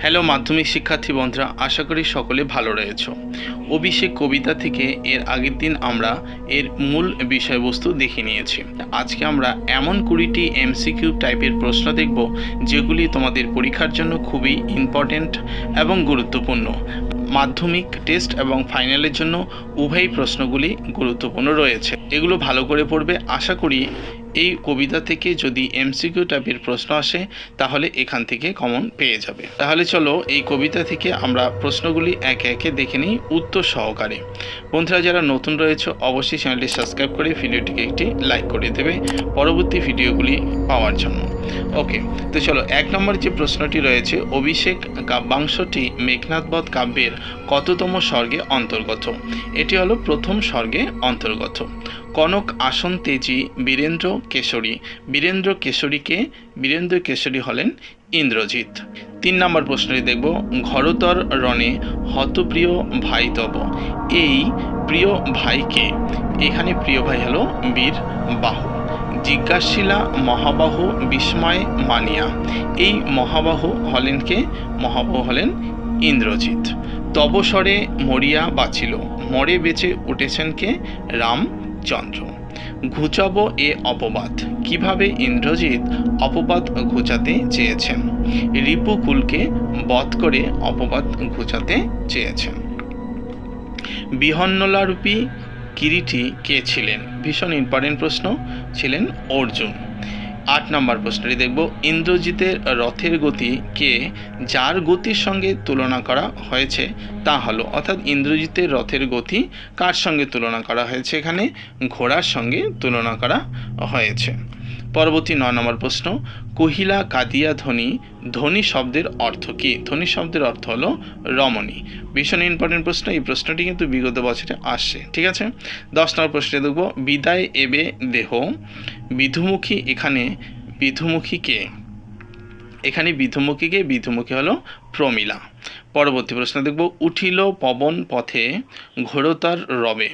Hello মাধ্যমিক শিক্ষার্থী বন্ধুরা, আশা করি সকলে ভালো রয়েছ। অভিষেক কবিতা থেকে এর আগের দিন আমরা এর মূল বিষয়বস্তু দেখে নিয়েছি। আজকে আমরা এমন কুড়িটি এমসিকিউ টাইপের প্রশ্ন দেখব, যেগুলি তোমাদের পরীক্ষার জন্য খুবই ইম্পর্ট্যান্ট এবং গুরুত্বপূর্ণ। মাধ্যমিক টেস্ট এবং ফাইনালের জন্য উভয় প্রশ্নগুলি গুরুত্বপূর্ণ রয়েছে। এগুলো ভালো করে পড়বে, আশা করি এই কবিতা থেকে যদি এমসিকিউ টাইপের প্রশ্ন আসে, তাহলে এখান থেকে কমন পেয়ে যাবে। তাহলে চলো এই কবিতা থেকে আমরা প্রশ্নগুলি একে একে দেখে নিই উত্তর সহকারে। বন্ধুরা, যারা নতুন রয়েছে, অবশ্যই চ্যানেলটি সাবস্ক্রাইব করে ভিডিওটিকে একটি লাইক করে দেবে। পরবর্তী ভিডিওগুলি পাওয়ার জন্য। ওকে তো চলো, এক নম্বর যে প্রশ্নটি রয়েছে, অভিষেক কাব্যাংশটি মেঘনাথবধ কাব্যের কততম স্বর্গে অন্তর্গত? এটি হলো প্রথম স্বর্গে অন্তর্গত। কনক আসন তেজি, বীরেন্দ্র কেশরী। বীরেন্দ্র কেশরীকে বীরেন্দ্র কেশরী হলেন ইন্দ্রজিৎ। তিন নম্বর প্রশ্নটি দেখব, ঘরতর রণে হতপ্রিয় ভাই তব। এই প্রিয় ভাইকে এখানে প্রিয় ভাই হলো বীর বাহু জিজ্ঞাসিলা মহাবাহু বিস্ময় মানিয়া। এই মহাবাহু হলেন কে মহাবাহু হলেন ইন্দ্রজিৎ। তবসরে মরিয়া বাঁচিল। মরে বেঁচে উঠেছেন কে? রামচন্দ্র। ঘুচাব এ অপবাদ। কীভাবে ইন্দ্রজিৎ অপবাদ ঘুচাতে চেয়েছেন? রিপুকুলকে বধ করে অপবাদ ঘুচাতে চেয়েছেন। বিহন্নলারূপী কিরিটি কে ছিলেন? ভীষণ ইম্পর্টেন্ট প্রশ্ন, ছিলেন অর্জুন। আট নম্বর প্রশ্নটি দেখব, ইন্দ্রজিতের রথের গতি কে যার গতির সঙ্গে তুলনা করা হয়েছে, তা হলো, অর্থাৎ ইন্দ্রজিতের রথের গতি কার সঙ্গে তুলনা করা হয়েছে? এখানে ঘোড়ার সঙ্গে তুলনা করা হয়েছে। পরবর্তী নয় নম্বর প্রশ্ন, কহিলা কাদিয়া ধ্বনি ধ্বনি শব্দের অর্থ কী? ধ্বনি শব্দের অর্থ হলো রমণী। ভীষণ ইম্পর্টেন্ট প্রশ্ন, এই প্রশ্নটি কিন্তু বিগত বছরে আসছে ঠিক আছে? দশ নম্বর প্রশ্নে দেখব, বিদায় এবে দেহ, বিধুমুখী এখানে বিধুমুখী কে? এখানে বিধুমুখীকে বিধুমুখী হলো প্রমিলা। পরবর্তী প্রশ্ন দেখব, উঠিল পবন পথে ঘোরতার রবে।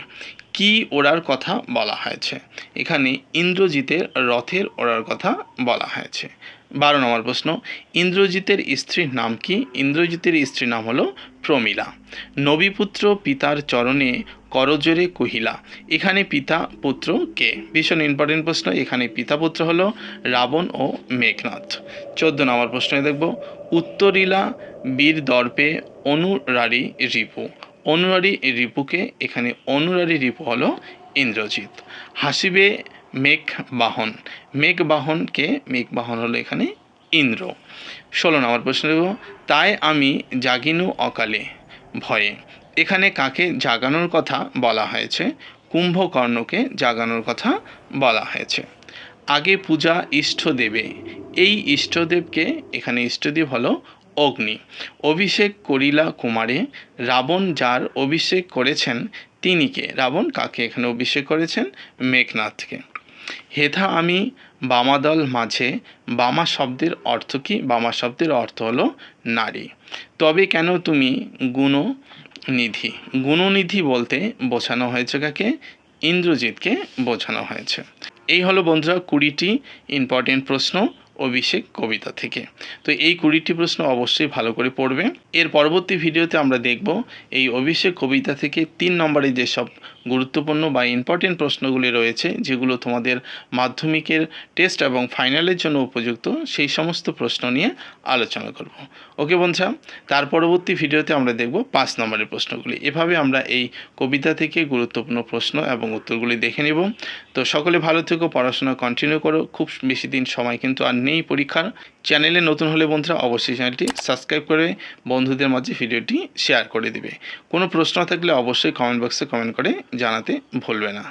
কি ওড়ার কথা বলা হয়েছে? এখানে ইন্দ্রজিতের রথের ওড়ার কথা বলা হয়েছে। বারো নম্বর প্রশ্ন, ইন্দ্রজিতের স্ত্রীর নাম কি? ইন্দ্রজিতের স্ত্রীর নাম হলো প্রমিলা। নবীপুত্র পিতার চরণে করজোরে কহিলা, এখানে পিতা পুত্র কে? ভীষণ ইম্পর্টেন্ট প্রশ্ন, এখানে পিতা পুত্র হলো রাবণ ও মেঘনাথ। চোদ্দ নম্বর প্রশ্নে দেখব, উত্তরিলা বীর দর্পে অনুরারী রিপু অনুরারী রিপুকে, এখানে অনুরারী রিপু হলো ইন্দ্রজিৎ। হাসিবে মেঘ বাহন মেঘ বাহনকে মেঘ বাহন হলো এখানে ইন্দ্র। ষোলো নম্বর প্রশ্ন দেব, তাই আমি জাগিনু অকালে ভয়ে। এখানে কাকে জাগানোর কথা বলা হয়েছে? কুম্ভকর্ণকে জাগানোর কথা বলা হয়েছে। আগে পূজা ইষ্টদেবে। এই ইষ্টদেবকে, এখানে ইষ্টদেব হলো অগ্নি। অভিষেক করিলা কুমারে, রাবণ যার অভিষেক করেছেন তিনি কে রাবণ কাকে এখানে অভিষেক করেছেন? মেঘনাথকে। হেথা আমি বামাদল মাঝে, বামা শব্দের অর্থ কি? বামা শব্দের অর্থ হলো নারী। তবে কেন তুমি গুণনিধি? গুণনিধি বলতে বোঝানো হয়েছে কাকে? ইন্দ্রজিৎকে বোঝানো হয়েছে। এই হলো বন্ধুরা কুড়িটি ইম্পর্টেন্ট প্রশ্ন। অভিষেক কবিতা থেকে। তো এই কুড়িটি প্রশ্ন অবশ্যই ভালো করে পড়বে। এর পরবর্তী ভিডিওতে আমরা দেখব এই অভিষেক কবিতা থেকে তিন নম্বরে যেসব গুরুত্বপূর্ণ বা ইম্পর্টেন্ট প্রশ্নগুলি রয়েছে, যেগুলো তোমাদের মাধ্যমিকের টেস্ট এবং ফাইনালের জন্য উপযুক্ত, সেই সমস্ত প্রশ্ন নিয়ে আলোচনা করব। ওকে বন্ধুরা, তার পরবর্তী ভিডিওতে আমরা দেখব পাঁচ নম্বরের প্রশ্নগুলি। এভাবে আমরা এই কবিতা থেকে গুরুত্বপূর্ণ প্রশ্ন এবং উত্তরগুলি দেখে নেব। তো সকলে ভালো থেকো, পড়াশোনা কন্টিনিউ করো। খুব বেশি দিন সময় কিন্তু আর নেই পরীক্ষার। চ্যানেলে নতুন হলে বন্ধুরা অবশ্যই চ্যানেলটি সাবস্ক্রাইব করে বন্ধুদের মাঝে ভিডিওটি শেয়ার করে দিবে। কোনো প্রশ্ন থাকলে অবশ্যই কমেন্ট বক্সে কমেন্ট করে জানাতে ভুলবে না।